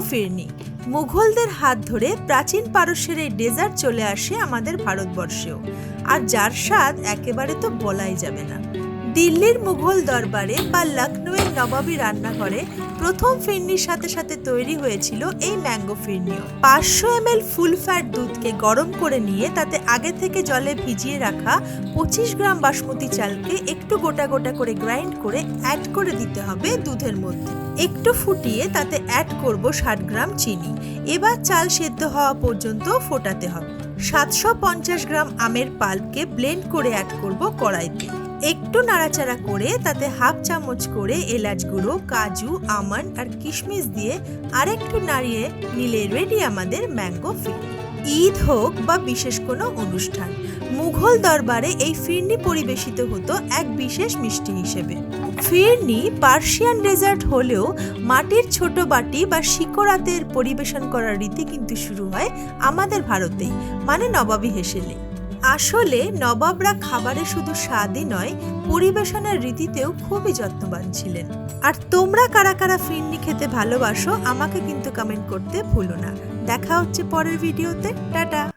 ফিরনি। মুঘলদের হাত ধরে প্রাচীন পারস্যের এই ডেজার্ট চলে আসে আমাদের ভারতবর্ষেও। আর যার স্বাদ একেবারে তো বলাই যাবে না। দিল্লির মুঘল দরবারে বা লখনৌয়ের নবাবী রান্নাঘরে প্রথম ফিরনির সাথে সাথে তৈরি হয়েছিল এই ম্যাঙ্গো ফিরনিও। পাঁচশো এম ফুল ফ্যাট দুধকে গরম করে নিয়ে তাতে আগে থেকে জলে ভিজিয়ে রাখা পঁচিশ গ্রাম বাসমতি চালকে একটু গোটা গোটা করে গ্রাইন্ড করে অ্যাড করে দিতে হবে দুধের মধ্যে। একটু ফুটিয়ে তাতে অ্যাড করব ষাট গ্রাম চিনি। এবার চাল সেদ্ধ হওয়া পর্যন্ত ফোটাতে হবে। সাতশো পঞ্চাশ গ্রাম আমের পাল্পকে ব্লেন্ড করে অ্যাড করব কড়াইতে। একটু নাড়াচাড়া করে তাতে হাফ চামচ করে এলাচ গুঁড়ো, কাজু, আমন্ড আর কিশমিশ দিয়ে আরেকটু নাড়িয়ে নিলে রেডি আমাদের ম্যাঙ্গো ফিরনি ঈদ হোক বা বিশেষ কোনো অনুষ্ঠান, মুঘল দরবারে এই ফিরনি পরিবেশিত হতো এক বিশেষ মিষ্টি হিসেবে। ফিরনি পার্সিয়ান ডেজার্ট হলেও মাটির ছোট বাটি বা শিকরাতের পরিবেশন করার রীতি কিন্তু শুরু হয় আমাদের ভারতেই মানে নবাবী হেসেলে। আসলে নবাবরা খাবারে শুধু স্বাদই নয়, পরিবেশনের রীতিতেও খুবই যত্নবান ছিলেন। আর তোমরা কারা কারা ফিরনি খেতে ভালোবাসো, আমাকে কিন্তু কমেন্ট করতে ভুলো না। দেখা হচ্ছে পরের ভিডিওতে টাটা!